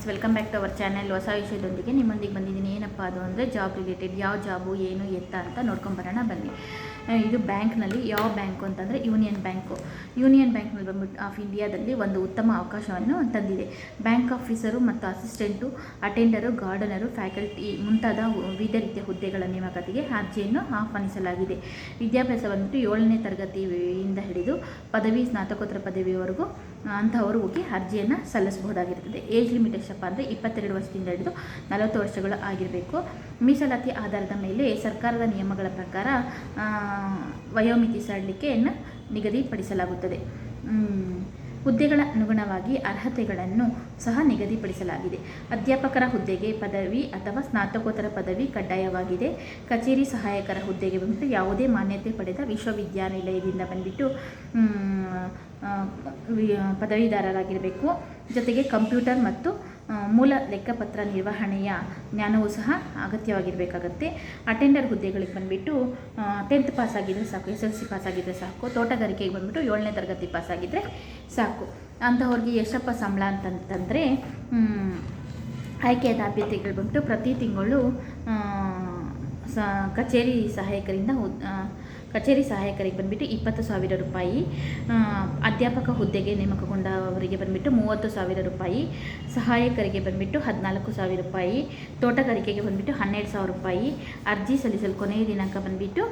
Friends welcome back to our channel ಹೊಸ ವಿಷಯದೊಂದಿಗೆ ನಿಮ್ಮೊಂದಿಗೆ ಬಂದಿದ್ದೀನಿ. ಏನಪ್ಪ ಅದು ಅಂದರೆ ಜಾಬ್ ರಿಲೇಟೆಡ್ ಯಾವ ಜಾಬು ಏನು, ಎತ್ತ ಅಂತ ನೋಡ್ಕೊಂಬರೋಣ ಬನ್ನಿ. ಇದು ಬ್ಯಾಂಕ್ನಲ್ಲಿ ಯಾವ ಬ್ಯಾಂಕು ಅಂತಂದರೆ ಯೂನಿಯನ್ ಬ್ಯಾಂಕು ಯೂನಿಯನ್ ಬ್ಯಾಂಕ್ನಲ್ಲಿ ಬಂದ್ಬಿಟ್ಟು ಆಫ್ ಇಂಡಿಯಾದಲ್ಲಿ ಒಂದು ಉತ್ತಮ ಅವಕಾಶವನ್ನು ತಂದಿದೆ. ಬ್ಯಾಂಕ್ ಆಫೀಸರು ಮತ್ತು ಅಸಿಸ್ಟೆಂಟು ಅಟೆಂಡರು ಗಾರ್ಡನರು ಫ್ಯಾಕಲ್ಟಿ ಮುಂತಾದ ವಿವಿಧ ರೀತಿಯ ಹುದ್ದೆಗಳ ನೇಮಕಾತಿಗೆ ಅರ್ಜಿಯನ್ನು ಆಹ್ವಾನಿಸಲಾಗಿದೆ. ವಿದ್ಯಾಭ್ಯಾಸ ಬಂದ್ಬಿಟ್ಟು ಏಳನೇ ತರಗತಿಯಿಂದ ಹಿಡಿದು ಪದವಿ, ಸ್ನಾತಕೋತ್ತರ ಪದವಿವರೆಗೂ ಅಂಥವರು ಹೋಗಿ ಅರ್ಜಿಯನ್ನು ಸಲ್ಲಿಸಬಹುದಾಗಿರ್ತದೆ ಏಜ್ ಲಿಮಿಟ್ ಎಷ್ಟಪ್ಪ ಅಂದರೆ ಇಪ್ಪತ್ತೆರಡು ವರ್ಷದಿಂದ ಹಿಡಿದು ನಲವತ್ತು ವರ್ಷಗಳು ಆಗಿರಬೇಕು. ಮೀಸಲಾತಿ ಆಧಾರದ ಮೇಲೆ ಸರ್ಕಾರದ ನಿಯಮಗಳ ಪ್ರಕಾರ ವಯೋಮಿತಿ ಸಡಿಲಿಕೆಯನ್ನು ನಿಗದಿಪಡಿಸಲಾಗುತ್ತದೆ. ಹುದ್ದೆಗಳ ಅನುಗುಣವಾಗಿ ಅರ್ಹತೆಗಳನ್ನು ಸಹ ನಿಗದಿಪಡಿಸಲಾಗಿದೆ. ಅಧ್ಯಾಪಕರ ಹುದ್ದೆಗೆ ಪದವಿ ಅಥವಾ ಸ್ನಾತಕೋತ್ತರ ಪದವಿ ಕಡ್ಡಾಯವಾಗಿದೆ. ಕಚೇರಿ ಸಹಾಯಕರ ಹುದ್ದೆಗೆ ಬಂದ್ಬಿಟ್ಟು ಯಾವುದೇ ಮಾನ್ಯತೆ ಪಡೆದ ವಿಶ್ವವಿದ್ಯಾನಿಲಯದಿಂದ ಬಂದ್ಬಿಟ್ಟು ಪದವೀಧರರಾಗಿರಬೇಕು. ಜೊತೆಗೆ ಕಂಪ್ಯೂಟರ್ ಮತ್ತು ಮೂಲ ಲೆಕ್ಕಪತ್ರ ನಿರ್ವಹಣೆಯ ಜ್ಞಾನವೂ ಸಹ ಅಗತ್ಯವಾಗಿರಬೇಕಾಗತ್ತೆ. ಅಟೆಂಡರ್ ಹುದ್ದೆಗಳಿಗೆ ಬಂದುಬಿಟ್ಟು ಟೆಂತ್ ಪಾಸ್ ಆಗಿದ್ದರೆ ಸಾಕು, ಎಸ್ ಎಲ್ ಸಿ ಪಾಸ್ ಆಗಿದ್ದರೆ ಸಾಕು, ತೋಟಗಾರಿಕೆಗೆ ಬಂದುಬಿಟ್ಟು ಏಳನೇ ತರಗತಿ ಪಾಸ್ ಆಗಿದ್ದರೆ ಸಾಕು. ಅಂಥವ್ರಿಗೆ ಎಷ್ಟಪ್ಪ ಸಂಬಳ ಅಂತಂತಂದರೆ ಆಯ್ಕೆಯಾದ ಅಭ್ಯರ್ಥಿಗಳು ಬಂದುಬಿಟ್ಟು ಪ್ರತಿ ತಿಂಗಳು ಸ, ಕಚೇರಿ ಸಹಾಯಕರಿಂದ ಕಚೇರಿ ಸಹಾಯಕರಿಗೆ ಬಂದುಬಿಟ್ಟು ಇಪ್ಪತ್ತು ಸಾವಿರ ರೂಪಾಯಿ ಅಧ್ಯಾಪಕ ಹುದ್ದೆಗೆ ನೇಮಕಗೊಂಡವರಿಗೆ ಬಂದುಬಿಟ್ಟು ಮೂವತ್ತು ಸಾವಿರ ರೂಪಾಯಿ, ಸಹಾಯಕರಿಗೆ ಬಂದುಬಿಟ್ಟು ಹದಿನಾಲ್ಕು ಸಾವಿರ ರೂಪಾಯಿ, ತೋಟಗಾರಿಕೆಗೆ ಬಂದುಬಿಟ್ಟು ಹನ್ನೆರಡು ಸಾವಿರ ರೂಪಾಯಿ, ಅರ್ಜಿ ಸಲ್ಲಿಸಲು ಕೊನೆಯ ದಿನಾಂಕ ಬಂದುಬಿಟ್ಟು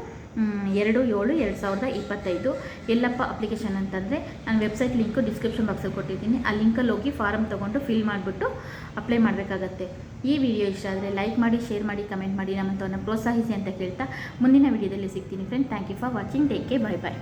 ಎರಡು, ಏಳು, ಎರಡು ಸಾವಿರದ ಇಪ್ಪತ್ತೈದು. ಎಲ್ಲಪ್ಪ ಅಪ್ಲಿಕೇಶನ್ ಅಂತಂದರೆ ನಾನು ವೆಬ್ಸೈಟ್ ಲಿಂಕು ಡಿಸ್ಕ್ರಿಪ್ಷನ್ ಬಾಕ್ಸಲ್ಲಿ ಕೊಟ್ಟಿದ್ದೀನಿ. ಆ ಲಿಂಕಲ್ಲಿ ಹೋಗಿ ಫಾರಮ್ ತೊಗೊಂಡು ಫಿಲ್ ಮಾಡಿಬಿಟ್ಟು ಅಪ್ಲೈ ಮಾಡಬೇಕಾಗತ್ತೆ. ಈ ವಿಡಿಯೋ ಇಷ್ಟ ಆದರೆ ಲೈಕ್ ಮಾಡಿ ಶೇರ್ ಮಾಡಿ ಕಮೆಂಟ್ ಮಾಡಿ ನಮ್ಮಂಥವನ್ನ ಪ್ರೋತ್ಸಾಹಿಸಿ ಅಂತ ಕೇಳ್ತಾ ಮುಂದಿನ ವಿಡಿಯೋದಲ್ಲಿ ಸಿಗ್ತೀನಿ friend thank you for watching take care bye bye